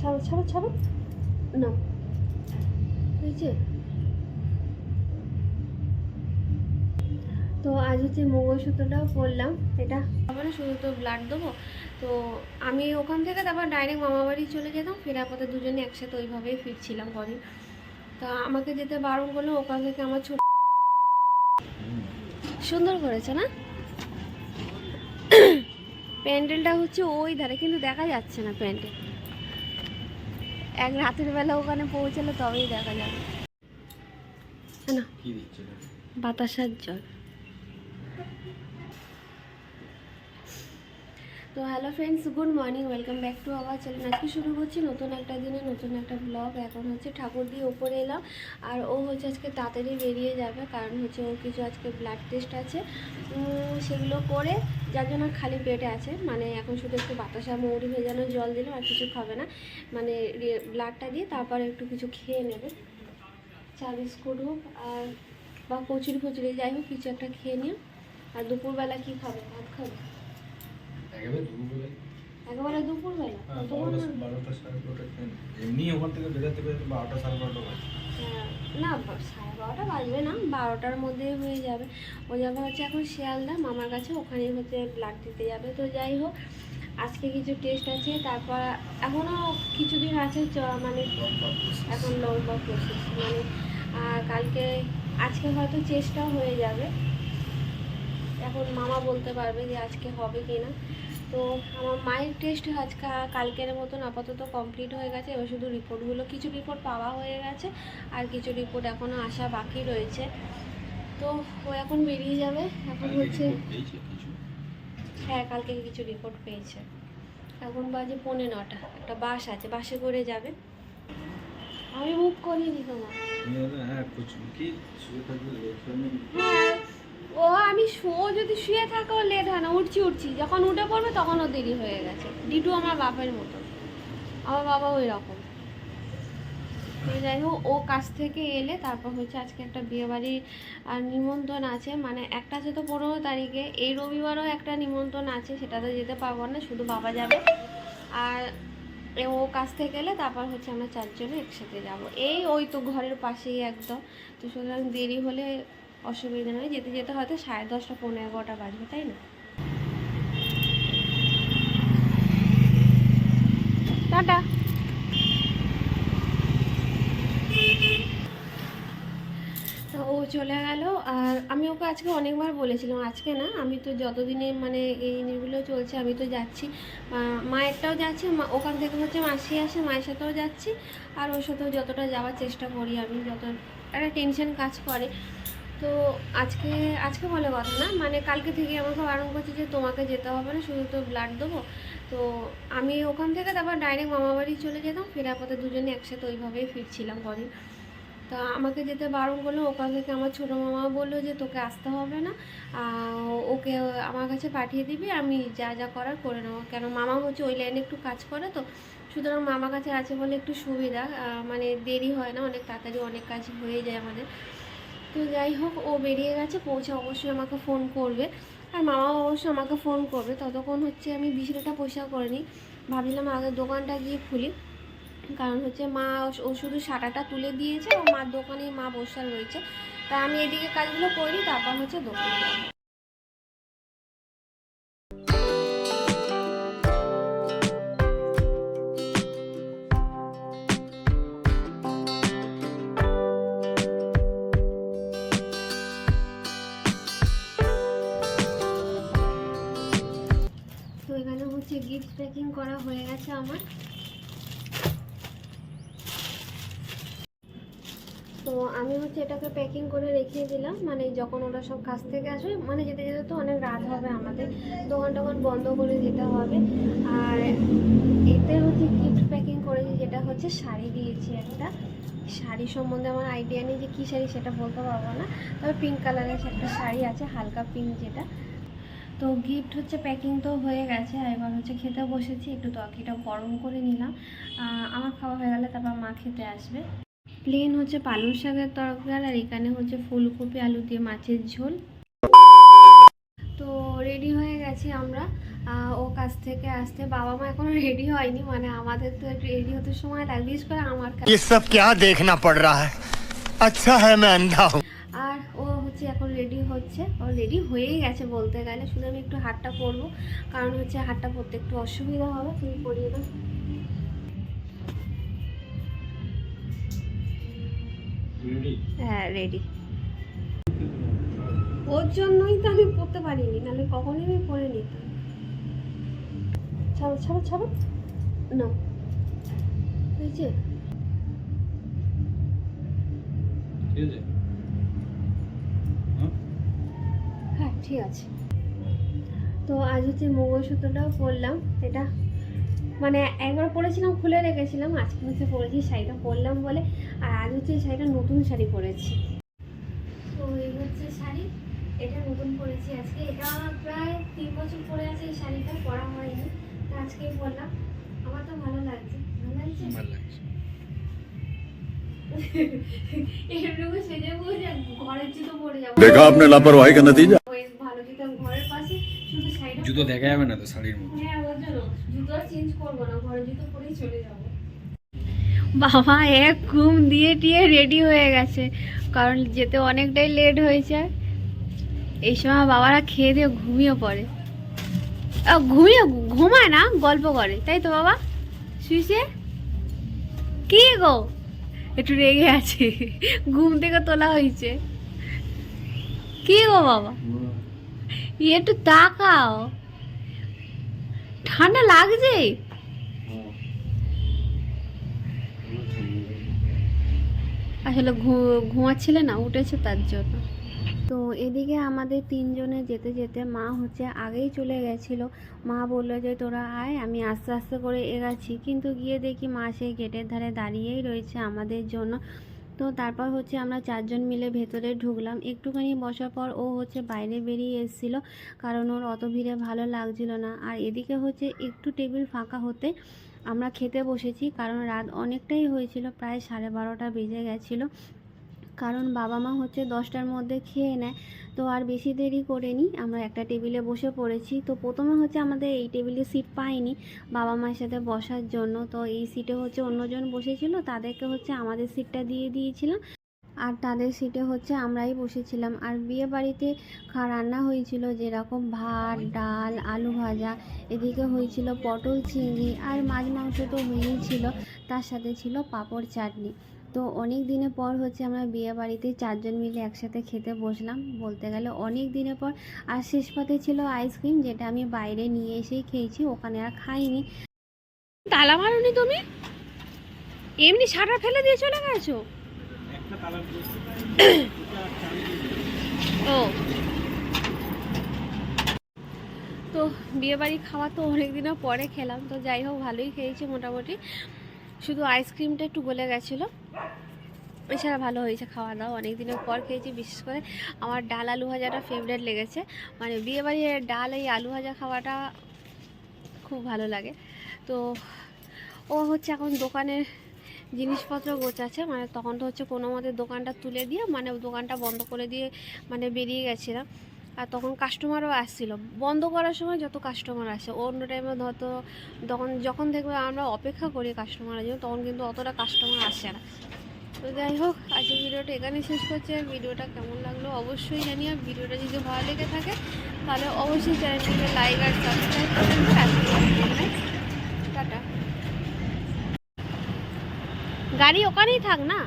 ছাড়ো ছাড়ো ছাড়ো। না। হয়েছে তো আজ হচ্ছে মঙ্গলসূত্রটাও পরলাম এটা। আবার শুধু তো ব্লাড দেবো। তো আমি ওখান থেকে তারপর ডাইরেক্ট মামা বাড়ি চলে যেতাম ফেরার পথে দুজনে একসাথে ওইভাবেই ফিরছিলাম কদিন। তা আমাকে যেতে বারণ করল ওখান থেকে আমার ছোট সুন্দর করেছে না? প্যান্ডেলটা হচ্ছে ওই ধারে কিন্তু দেখা যাচ্ছে না প্যান্ডেল। এক রাতের বেলা ওখানে পৌঁছালে তবেই দেখা যাবে। না বাতাসার জল। তো hello friends, good morning, welcome back to our channel আজকে শুরু করছি নতুন একটা দিনে, নতুন একটা ব্লগ এখন হচ্ছে ঠাকুর দিয়ে ওপরে এলাম, আর ও হচ্ছে আজকে তাড়াতাড়ি বেরিয়ে যাবে, কারণ হচ্ছে ও কিছু আজকে ব্লাড টেস্ট আছে। সেগুলো করে যার জন্য খালি পেটে আছে। মানে এখন শুধু একটু বাতাসা মৌরি ভেজানো জল দিলে আর কিছু খাবে না। মানে ব্লাডটা দিয়ে তারপর একটু কিছু খেয়ে নেবে। চা, বিস্কুট হোক, আর বা কচুরি ফচুরি, যাই হোক, কিছু একটা খেয়ে নিও আর দুপুরবেলা কি খাবে? ভাত খাবে? একেবারে দুপুরবেলা একেবারে দুপুরবেলা? হ্যাঁ, বারোটা বারোটা সাড়ে বারোটা এমনি ওখান থেকে বেরোতে বেরোতে বারোটা সাড়ে বারোটা বাজে। হ্যাঁ, না সাড়ে বারোটা বাজবে না বারোটার হয়ে যাবে। ও যাবে হচ্ছে এখন শিয়ালদা মামার কাছে ওখানে হচ্ছে ব্লাড দিতে যাবে। তো যাই হোক আজকে কিছু টেস্ট আছে তারপর এখনও কিছুদিন আছে চ- মানে এখন লম্বা প্রসেস মানে কালকে আজকে হয়তো চেষ্টা হয়ে যাবে। এখন মামা বলতে পারবে যে আজকে হবে কি না তো আমার মায়ের টেস্ট আজকে কালকের মতন আপাতত কমপ্লিট হয়ে গেছে। এবার শুধু রিপোর্টগুলো কিছু রিপোর্ট পাওয়া হয়ে গেছে আর কিছু রিপোর্ট এখনও আসা বাকি রয়েছে। তো ও এখন বেরিয়ে যাবে। এখন হচ্ছে? হ্যাঁ কালকে কিছু রিপোর্ট পেয়েছে। এখন বাজে পৌনে নটা। একটা বাস আছে বাসে করে যাবে। আমি বুক করিনি তোমার। তুমি হ্যাঁ শুয়ে যদি শুয়ে থাকো লেট হয় না, উঠছি উঠছি। যখন উঠে পড়বে তখন ও দেরি হয়ে গেছে। ডিটু আমার বাপের মতো। আমার বাবা ওই রকম। তো যাই হোক, ও কাছ থেকে এলে তারপর হচ্ছে আজকে একটা বিয়েবাড়ির নিমন্ত্রণ আছে। মানে একটা আছে তো পনেরো তারিখে। এই রবিবারও একটা নিমন্ত্রণ আছে, সেটাতে যেতে পারব না, শুধু বাবা যাবে। আর ও কাছ থেকে এলে তারপর হচ্ছে আমরা চারজনে একসাথে যাব। এই ওই তো ঘরের পাশেই একদম। তো সুতরাং দেরি হলে অসুবিধা নয় যেতে যেতে হয়তো সাড়ে দশটা পনেরো এগারোটা বাজবে, তাই না? টাটা। ও চলে গেল, আর আমি ওকে আজকে অনেকবার বলেছিলাম, আজকে না, আমি তো যতদিনে মানে এই জিনিসগুলো চলছে, আমি তো যাচ্ছি। মায়েরটাও যাচ্ছে ওখান থেকে হচ্ছে মাসি আসে, মায়ের সাথেও যাচ্ছি, আর ওর সাথেও যতটা যাওয়ার চেষ্টা করি আমি, যত একটা টেনশন কাজ করে। তো আজকে আজকে বলে কথা না মানে কালকে থেকে আমাকে বারণ করছে যে তোমাকে যেতে হবে না, শুধু তো ব্লাড দেবো। তো আমি ওখান থেকে তারপর ডাইরেক্ট মামা বাড়ি চলে যেতাম, ফেরার পথে দুজনে একসাথে ওইভাবেই ফিরছিলাম কদিন তা আমাকে যেতে বারণ করল, ওখান থেকে আমার ছোটো মামা বলল যে তোকে আসতে হবে না ওকে আমার কাছে পাঠিয়ে দিবি, আমি যা যা করার করে নেব। কেন মামা হচ্ছে ওই লাইনে একটু কাজ করে তো, সুতরাং মামা কাছে আছে বলে একটু সুবিধা মানে দেরি হয় না, অনেক তাড়াতাড়ি অনেক কাজ হয়ে যায় আমাদের। তো যাই হোক, ও বেরিয়ে গেছে, পৌঁছে অবশ্যই আমাকে ফোন করবে। আর মামাও অবশ্যই আমাকে ফোন করবে। ততক্ষণ হচ্ছে আমি বিছানাটা পরিষ্কার করে নিই। ভাবছিলাম আগে দোকানটা গিয়ে খুলি। কারণ হচ্ছে মা ও শুধু সাটাটা তুলে দিয়েছে, ও মার দোকানে মা বসা রয়েছে। তা আমি এদিকে কাজগুলো করি তারপর হচ্ছে দোকানে হচ্ছে গিফট প্যাকিং করা হয়ে গেছে আমার। তো আমি হচ্ছে এটাকে প্যাকিং করে রেখে দিলাম। মানে যখন ওরা সব কাছ থেকে আসবে মানে যেতে যেতে তো অনেক রাত হবে আমাদের। দোকান টোকান বন্ধ করে যেতে হবে। আর এতে হচ্ছে গিফট প্যাকিং করেছি, যেটা হচ্ছে শাড়ি দিয়েছি একটা। শাড়ি সম্বন্ধে আমার আইডিয়া নেই যে কী শাড়ি সেটা বলতে পারব না। তবে পিঙ্ক কালারের একটা শাড়ি আছে, হালকা পিঙ্ক যেটা। তো গিফট হচ্ছে প্যাকিং তো হয়ে গেছে আর এবার হচ্ছে খেতে বসেছি একটু তরকারিটা গরম করে নিলাম আহ, আমার খাওয়া হয়ে গেলে তারপর মা খেতে আসবে প্লেন হচ্ছে পালং শাকের তরকারি আর এখানে হচ্ছে ফুলকপি আলু দিয়ে মাছের ঝোল তো রেডি হয়ে গেছি আমরা আহ, ও কাছ থেকে আসতে বাবা মা এখনো রেডি হয়নি মানে আমাদের তো রেডি হতে সময় লাগে বিশেষ করে আমার কাছে ये सब क्या देखना पड़ रहा है अच्छा है मैं अंधा हूँ রেডি হয়েই গেছে বলতে গেলে। শুধু আমি একটু হাতটা পরবো কারণ হচ্ছে হাতটা পরতে একটু অসুবিধা হবে তুমি পরিয়ে দাও। হ্যাঁ রেডি ওর জন্যই তো আমি পড়তে পারিনি নাহলে কখনোই আমি পরে নিতাম। ছাড়ো ছাড়ো ছাড়ো। না হয়েছে ঠিক আছে হ্যাঁ হ্যাঁ ঠিক আছে তো আজ হচ্ছে মঙ্গলসূত্রটাও পরলাম এটা মানে একবার পরেছিলাম খুলে রেখেছিলাম আজকে হচ্ছে পরেছি শাড়িটা পরলাম বলে আর আজ হচ্ছে এই শাড়িটা নতুন শাড়ি পরেছি তো এই হচ্ছে শাড়ি এটা নতুন পরেছি আজকে এটা প্রায় তিন বছর পরে আছে এই শাড়িটা পরা হয়নি তো আজকেই পরলাম আমার তো ভালো লাগছে ভালো লাগছে ভালো লাগছে এরকম সেজে বসে ঘরের জুতো পরে যাবো देखा आपने लापरवाही का नतीजा জুতো দেখা যাবে না তো শাড়ির মধ্যে? হ্যাঁ জুতো চেঞ্জ করব না জুতো পরেই চলে যাব। বাবা এক ঘুম দিয়ে টিয়ে রেডি হয়ে গেছে। কারণ যেতে অনেকটাই লেট হয়েছে। এই সময় বাবারা খেয়ে দিয়ে ঘুমিয়ে পড়ে। ঘুমিয়ে ঘুমায় না গল্প করে। তাই তো বাবা? শুইছে কি গো? একটু রেগে আছে। ঘুম থেকে তোলা হয়েছে। কি গো বাবা? একটু তাকাও। ঠান্ডা লাগছে? আসলে ঘুমাচ্ছিলে না, উঠেছে তার জন্য। তো এদিকে আমাদের তিনজনে যেতে যেতে মা হচ্ছে আগেই চলে গেছিল। মা বলল যে, তোরা আয়, আমি আস্তে আস্তে করে এগাচ্ছি। কিন্তু গিয়ে দেখি মা সেই গেটের ধারে দাঁড়িয়েই রয়েছে আমাদের জন্য। তো তারপর হচ্ছে আমরা চারজন মিলে ভেতরে ঢুকলাম। একটুখানি বসার পর ও হচ্ছে বাইরে বেরিয়ে এসেছিল কারণ ওর অত ভিড়ে ভালো লাগছিল না। আর এদিকে হচ্ছে একটু টেবিল ফাঁকা হতে আমরা খেতে বসেছি কারণ রাত অনেকটাই হয়েছিল, প্রায় সাড়ে বারোটা বেজে গেছিল। কারণ বাবা মা হচ্ছে দশটার মধ্যে খেয়ে নেয়। তো আর বেশি দেরি করেনি। আমরা একটা টেবিলে বসে পড়েছি। তো প্রথমে হচ্ছে আমাদের এই টেবিলে সিট পাইনি বাবা মায়ের সাথে বসার জন্য। তো এই সিটে হচ্ছে অন্যজন বসেছিল। তাদেরকে হচ্ছে আমাদের সিটটা দিয়ে দিয়েছিলাম। আর তাদের সিটে হচ্ছে আমরাই বসেছিলাম। আর বিয়ে বাড়িতে রান্না হয়েছিল যেরকম ভাত, ডাল, আলু ভাজা। এদিকে হয়েছিল পটল চিংড়ি আর মাছ মাংস তো হয়েই ছিল। তার সাথে ছিল পাঁপড় চাটনি। তো অনেক দিনের পর হচ্ছে আমরা বিয়ে বাড়িতে চারজন মিলে একসাথে খেতে বসলাম। বলতে গেলে অনেক দিনের পর। আর শেষ পাতে ছিল আইসক্রিম যেটা আমি বাইরে নিয়ে এসেই খেয়েছি ওখানে আর খাইনি। তালা মারুনি তুমি? এমনি সারা ফেলে দিয়ে চলে গেছো? ও। তো বিয়েবাড়ি খাওয়া তো অনেক দিনের পরে খেলাম তো যাই হোক ভালোই খেয়েছি মোটামুটি। শুধু আইসক্রিমটা একটু গলে গেছিল। এছাড়া ভালো হয়েছে খাওয়া দাওয়া অনেক দিনের পর খেয়েছি, বিশেষ করে আমার ডাল আলু ভাজাটা ফেভারেট লেগেছে। মানে বিয়েবাড়ির ডাল, এই আলু ভাজা খাওয়াটা খুব ভালো লাগে। তো ও হচ্ছে এখন দোকানের জিনিসপত্র গোছাচ্ছে। মানে তখন তো হচ্ছে কোনো মতে দোকানটা তুলে দিয়ে মানে দোকানটা বন্ধ করে দিয়ে মানে বেরিয়ে গেছিলাম। আর তখন কাস্টমারও আসছিল। বন্ধ করার সময় যত কাস্টমার আসে, অন্য টাইমে হয়তো তখন যখন দেখবে আমরা অপেক্ষা করি কাস্টমারের জন্য, তখন কিন্তু অতটা কাস্টমার আসে না। তো যাই হোক আজকে ভিডিওটা এখানে শেষ করছে ভিডিওটা কেমন লাগল অবশ্যই জানি আর ভিডিওটা যদি ভালো লেগে থাকে, তাহলে অবশ্যই চ্যানেলটিকে লাইক আর সাবস্ক্রাইব করবেন টাটা। গাড়ি ওখানেই থাক না?